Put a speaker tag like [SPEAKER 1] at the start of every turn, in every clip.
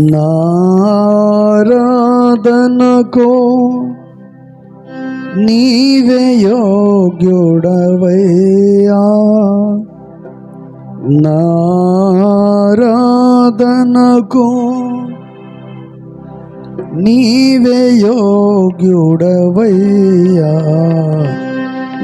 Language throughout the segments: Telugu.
[SPEAKER 1] నారాధనకు నీవే యోగ్యుడవయ్యా. నారాధనకు నీవే యోగ్యుడవయ్యా.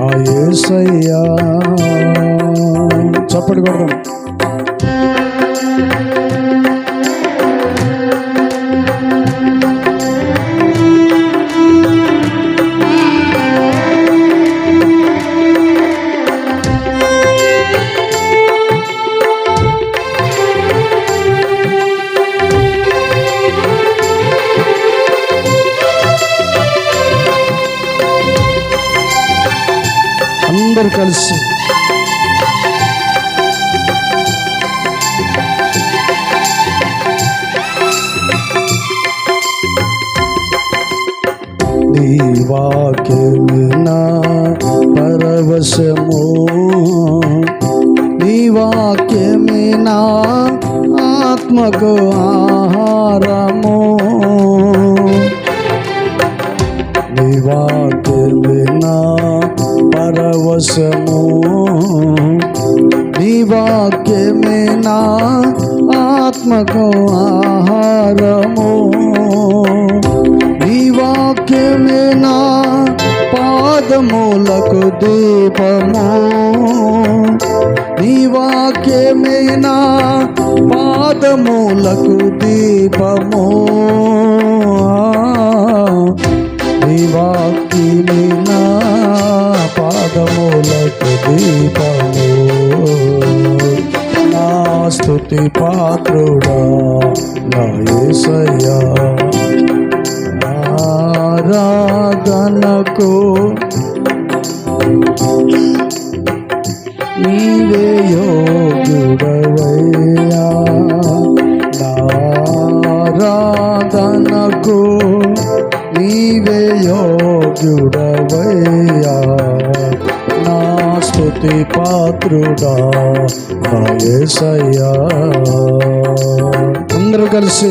[SPEAKER 1] నా ఏసయ్యా చప్పటి కొడదాం. అందరు కలిసి నీ వాక్యమినా పరవశము నీ వాక్యమినా ఆత్మకు ఆహారము ఆత్మకు ఆహారము నీ వాక్యమినా పాదములకు దీపము నీ వాక్యమినా పాదములకు దీపము నీ వాక్యమినా పాదములకు దీపము స్తుతి పాత్రుడా నా యేసయ్యా ఆరాధనకు నీవే యోగుడవయ్యా నారాధనకు నీవే యోగుడవయ్యా స్థుతి పాత్రుడా నా యేసయ్యా అందరూ కలిసి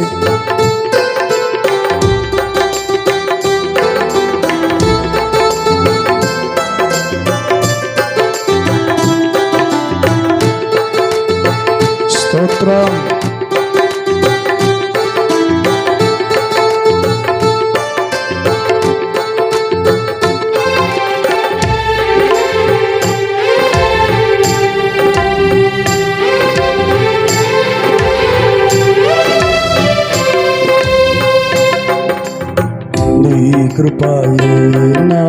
[SPEAKER 1] నీ కృపాయేనా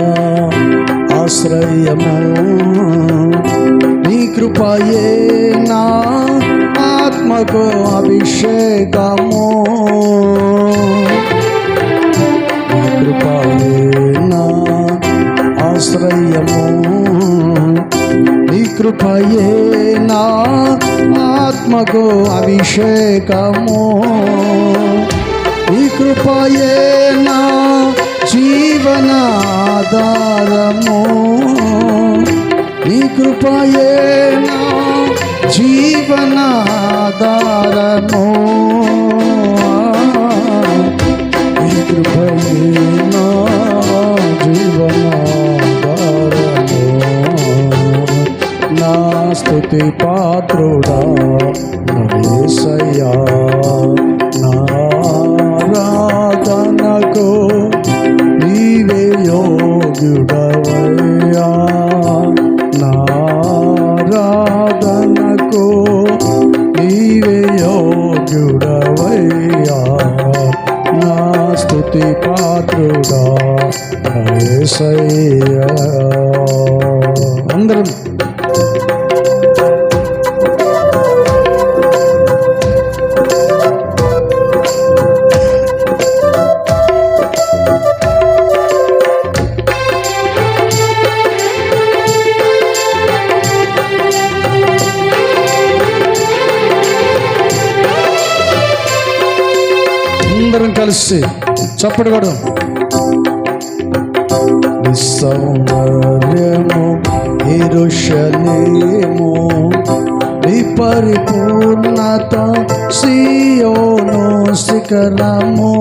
[SPEAKER 1] ఆశ్రయము? నీ కృపాయేనా ఆత్మకు అభిషేకము? నీ కృపయే ఆశ్రయము? నీ కృపయేనా ఆత్మకు అభిషేకము? ఈ కృపయేనా జీవనాధారము. నీ కృపయే నా జీవనాధారము. నీ కృపయే నా జీవనాధారము. నా స్థుతి పాత్రుడా నా యేసయ్యా నారాధనకు యోగ్యుడవయ్యా నారాధనకు నీవే యోగ్యుడవయ్యా. నా స్థుతి పాత్రుడా నా అందరం కలిసి చప్పుడు కూడా సౌందర్యము ఇరుషలేము నీ పరిపూర్ణత సియోను శిఖరము.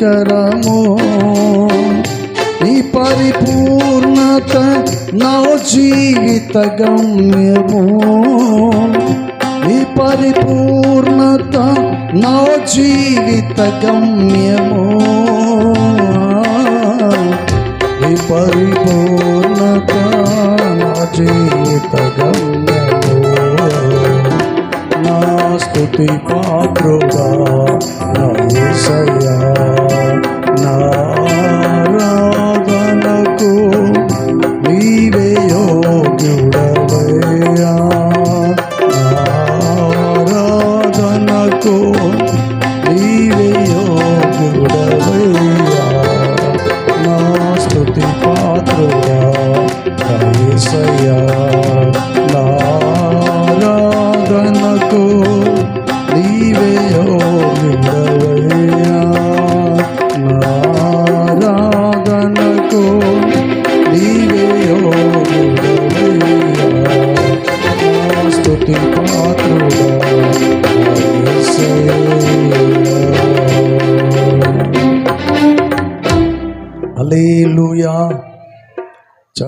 [SPEAKER 1] శిఖరము నీ పరిపూర్ణత నా జీవిత గమ్యము. నీ పరిపూర్ణత నా జీవిత గమ్యము. నీ పరిపూర్ణత నా జీవిత గమ్యము. నా స్థుతి పాత్రుగా ఆరాధనకు